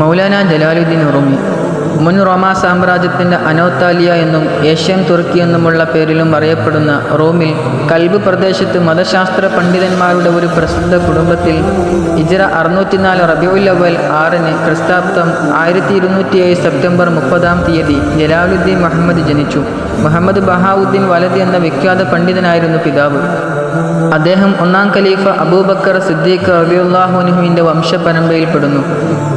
മൗലാന ജലാലുദ്ദീൻ ഉറുമി. മുൻ റോമാ സാമ്രാജ്യത്തിന്റെ അനോത്താലിയ എന്നും ഏഷ്യൻ തുർക്കി എന്നുമുള്ള പേരിലും അറിയപ്പെടുന്ന റോമിൽ കൽബ് പ്രദേശത്ത് മതശാസ്ത്ര പണ്ഡിതന്മാരുടെ ഒരു പ്രസിദ്ധ കുടുംബത്തിൽ ഇജറ അറുന്നൂറ്റിനാല് റബിയുൽ അവൽ ആറിന് ക്രിസ്താബ്ദം ആയിരത്തി ഇരുന്നൂറ്റി ഏഴ് സെപ്റ്റംബർ മുപ്പതാം തീയതി ജലാലുദ്ദീൻ മുഹമ്മദ് ജനിച്ചു. മുഹമ്മദ് ബഹാവുദ്ദീൻ വലദി എന്ന വിഖ്യാത പണ്ഡിതനായിരുന്നു പിതാവ്. അദ്ദേഹം ഒന്നാം ഖലീഫ അബൂബക്കർ സിദ്ദീഖ് റലിയുല്ലാഹുനുഹുവിന്റെ വംശപരമ്പരയിൽപ്പെടുന്നു.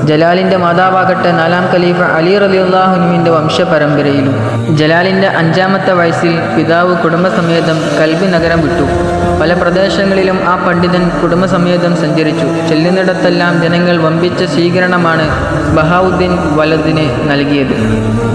ജലാലിന്റെ മാതാവാകട്ടെ നാലാം ഖലീഫ അലി റലിയുല്ലാഹുനുവിന്റെ വംശപരമ്പരയിലും. ജലാലിന്റെ അഞ്ചാമത്തെ വയസ്സിൽ പിതാവ് കുടുംബസമേതം കൽബി നഗരം വിട്ടു. പല പ്രദേശങ്ങളിലും ആ പണ്ഡിതൻ കുടുംബസമേതം സഞ്ചരിച്ചു. ചെല്ലുന്നിടത്തെല്ലാം ജനങ്ങൾ വമ്പിച്ച സ്വീകരണമാണ് ബഹാവുദ്ദീൻ വലദിന് നൽകിയത്.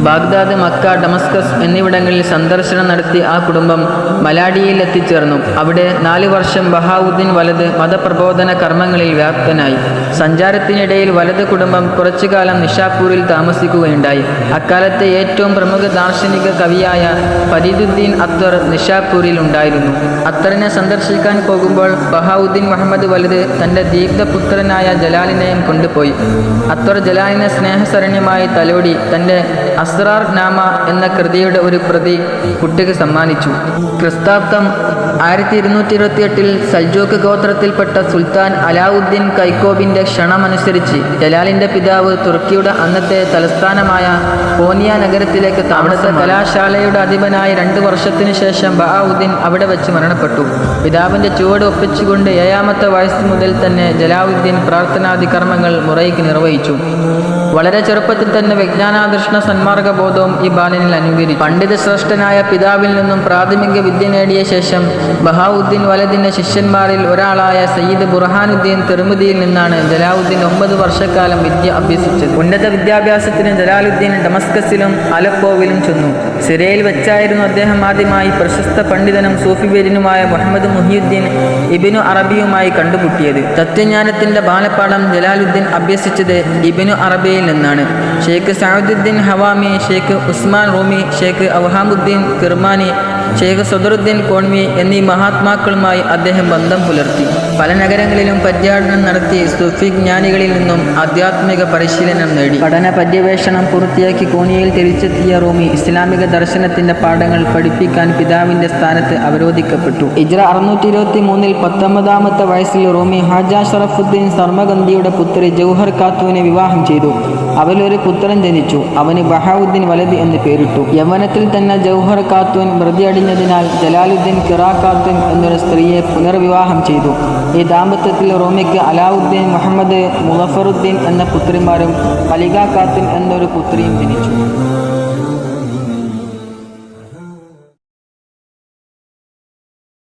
ബാഗ്ദാദ് മക്ക ഡമസ്കസ് എന്നിവിടങ്ങളിൽ സന്ദർശനം നടത്തി ആ കുടുംബം മലാഡിയിൽ എത്തിച്ചേർന്നു. അവിടെ നാല് വർഷം ബഹാവുദ്ദീൻ വലത് മതപ്രബോധന കർമ്മങ്ങളിൽ വ്യാപ്തനായി. സഞ്ചാരത്തിനിടയിൽ വലത് കുടുംബം കുറച്ചു കാലം നിഷാപൂരിൽ താമസിക്കുകയുണ്ടായി. അക്കാലത്തെ ഏറ്റവും പ്രമുഖ ദാർശനിക കവിയായ ഫരീദുദ്ദീൻ അത്തർ നിഷാപൂരിൽ ഉണ്ടായിരുന്നു. അത്തറിനെ സന്ദർശിക്കാൻ പോകുമ്പോൾ ബഹാവുദ്ദീൻ മുഹമ്മദ് വലുത് തന്റെ ദീപ്തപുത്രനായ ജലാലിനെയും കൊണ്ടുപോയി. അത്ര ജലാലിനെ സ്നേഹസരണ്യമായി തലോടി തന്റെ അസ്രാർ നാമ എന്ന കൃതിയുടെ ഒരു പ്രതി കുട്ടിക്ക് സമ്മാനിച്ചു. ക്രിസ്താബ്ദം ആയിരത്തി ഇരുന്നൂറ്റി ഇരുപത്തി എട്ടിൽ സൽജോക്ക് ഗോത്രത്തിൽപ്പെട്ട സുൽത്താൻ അലാവുദ്ദീൻ കൈക്കോബിന്റെ ക്ഷണമനുസരിച്ച് ജലാലിന്റെ പിതാവ് തുർക്കിയുടെ അന്നത്തെ തലസ്ഥാനമായ കോനിയ നഗരത്തിലേക്ക് താമസ കലാശാലയുടെ അധിപനായി രണ്ടു വർഷത്തിനു ശേഷം ബഹാവുദ്ദീൻ അവിടെ വെച്ച് മരണപ്പെട്ടു. പിതാവിന്റെ ചുവട് ഒപ്പിച്ചുകൊണ്ട് ഏഴാമത്തെ വയസ്സ് മുതൽ തന്നെ ജലാവുദ്ദീൻ പ്രാർത്ഥനാദി കർമ്മങ്ങൾ മുറയ്ക്ക് നിർവഹിച്ചു. വളരെ ചെറുപ്പത്തിൽ തന്നെ വിജ്ഞാനാകൃഷ്ണ സന്മാർഗ ബോധവും ഈ ബാലനിൽ അനുകരിച്ചു. പണ്ഡിത ശ്രേഷ്ഠനായ പിതാവിൽ നിന്നും പ്രാഥമിക വിദ്യ നേടിയ ശേഷം ബഹാവുദ്ദീൻ വലദിന്റെ ശിഷ്യന്മാരിൽ ഒരാളായ സയ്യിദ് ബുർഹാനുദ്ദീൻ തെർമുദിയിൽ നിന്നാണ് ജലാലുദ്ദീൻ ഒമ്പത് വർഷക്കാലം വിദ്യ അഭ്യസിച്ചത്. ഉന്നത വിദ്യാഭ്യാസത്തിന് ജലാലുദ്ദീൻ ഡമസ്കസിലും അലപ്പോവിലും ചെന്നു. സിരയിൽ വെച്ചായിരുന്നു അദ്ദേഹം ആദ്യമായി പ്രശസ്ത പണ്ഡിതനും സൂഫിബേരിനുമായ മുഹമ്മദ് മുഹിയുദ്ദീൻ ഇബിനു അറബിയുമായി കണ്ടുമുട്ടിയത്. തത്വജ്ഞാനത്തിന്റെ ബാലപാഠം ജലാലുദ്ദീൻ അഭ്യസിച്ചത് ഇബിനു അറബിയിൽ നിന്നാണ്. ഷെയ്ഖ് സൗദുദ്ദീൻ ഹവാമി ഷെയ്ഖ് ഉസ്മാൻ റൂമി ഷെയ്ഖ് അവഹാമുദ്ദീൻ കിർമാനി ഷെയ്ഖ് സദറുദ്ദീൻ കോൺവി എന്നീ മഹാത്മാക്കളുമായി അദ്ദേഹം ബന്ധം പുലർത്തി. പല നഗരങ്ങളിലും പര്യടനം നടത്തി സുഫി ജ്ഞാനികളിൽ നിന്നും ആധ്യാത്മിക പരിശീലനം നേടി. പഠന പര്യവേഷണം പൂർത്തിയാക്കി കോണിയയിൽ തിരിച്ചെത്തിയ റൂമി ഇസ്ലാമിക ദർശനത്തിന്റെ പാഠങ്ങൾ പഠിപ്പിക്കാൻ പിതാവിന്റെ സ്ഥാനത്ത് അവരോധിക്കപ്പെട്ടു. ഇജ്ര അറുന്നൂറ്റി ഇരുപത്തി മൂന്നിൽ പത്തൊമ്പതാമത്തെ വയസ്സിൽ റൂമി ഹാജ ഷറഫുദ്ദീൻ സർമഗന്ധിയുടെ പുത്രി ജൗഹർ ഖാത്തുവിനെ വിവാഹം ചെയ്തു. അവലൊരു പുത്രൻ ജനിച്ചു. അവന് ബഹാവുദ്ദീൻ വലദ് എന്ന് പേരിട്ടു. യവനത്തിൽ തന്നെ ജൗഹർ ഖാത്തുൻ മൃതിയടിഞ്ഞതിനാൽ ജലാലുദ്ദീൻ കിറാ ഖാത്തുൻ എന്നൊരു സ്ത്രീയെ പുനർവിവാഹം ചെയ്തു. ഈ ദാമ്പത്യത്തിൽ റോമിക്ക് അലാവുദ്ദീൻ മുഹമ്മദ് മുഹഫറുദ്ദീൻ എന്ന പുത്രിമാരും മലിക കാത്തിൻ എന്നൊരു പുത്രിയും ജനിച്ചു.